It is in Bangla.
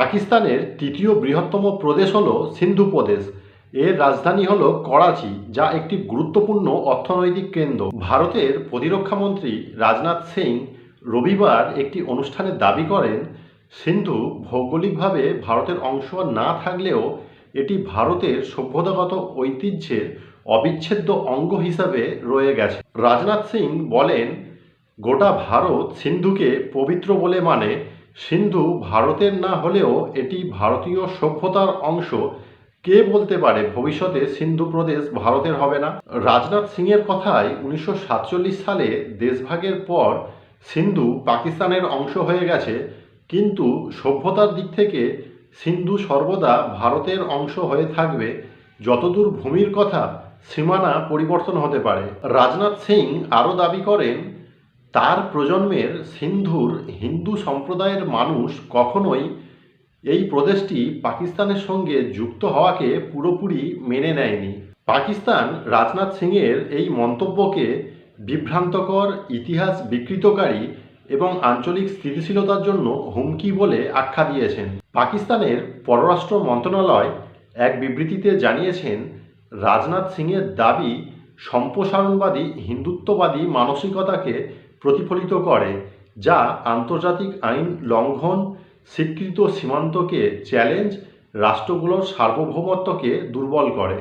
পাকিস্তানের তৃতীয় বৃহত্তম প্রদেশ হল সিন্ধু প্রদেশ। এর রাজধানী হল করাচি, যা একটি গুরুত্বপূর্ণ অর্থনৈতিক কেন্দ্র। ভারতের প্রতিরক্ষামন্ত্রী রাজনাথ সিং রবিবার একটি অনুষ্ঠানে দাবি করেন, সিন্ধু ভৌগোলিকভাবে ভারতের অংশ না থাকলেও এটি ভারতের সভ্যতাগত ঐতিহ্যের অবিচ্ছেদ্য অঙ্গ হিসাবে রয়ে গেছে। রাজনাথ সিং বলেন, গোটা ভারত সিন্ধুকে পবিত্র বলে মানে সিন্ধু ভারতের না হলেও এটি ভারতীয় সভ্যতার অংশ, কে বলতে পারে ভবিষ্যতে সিন্ধু প্রদেশ ভারতের হবে না? রাজনাথ সিংয়ের কথায় উনিশশো সাতচল্লিশ সালে দেশভাগের পর সিন্ধু পাকিস্তানের অংশ হয়ে গেছে, কিন্তু সভ্যতার দিক থেকে সিন্ধু সর্বদা ভারতের অংশ হয়ে থাকবে। যতদূর ভূমির কথা সীমানা পরিবর্তন হতে পারে। রাজনাথ সিং আরও দাবি করেন তার প্রজন্মের সিন্ধুর হিন্দু সম্প্রদায়ের মানুষ কখনোই এই প্রদেশটি পাকিস্তানের সঙ্গে যুক্ত হওয়াকে পুরোপুরি মেনে নেয়নি। পাকিস্তান রাজনাথ সিংয়ের এই মন্তব্যকে বিভ্রান্তকর, ইতিহাস বিকৃতকারী এবং আঞ্চলিক স্থিতিশীলতার জন্য হুমকি বলে আখ্যা দিয়েছেন। পাকিস্তানের পররাষ্ট্র মন্ত্রণালয় এক বিবৃতিতে জানিয়েছেন, রাজনাথ সিংয়ের দাবি, সম্প্রসারণবাদী হিন্দুত্ববাদী মানসিকতাকে প্রতিফলিত করে যা আন্তর্জাতিক আইন লঙ্ঘন স্বীকৃত সীমান্তকে চ্যালেঞ্জ রাষ্ট্রগুলোর সার্বভৌমত্বকে দুর্বল করে।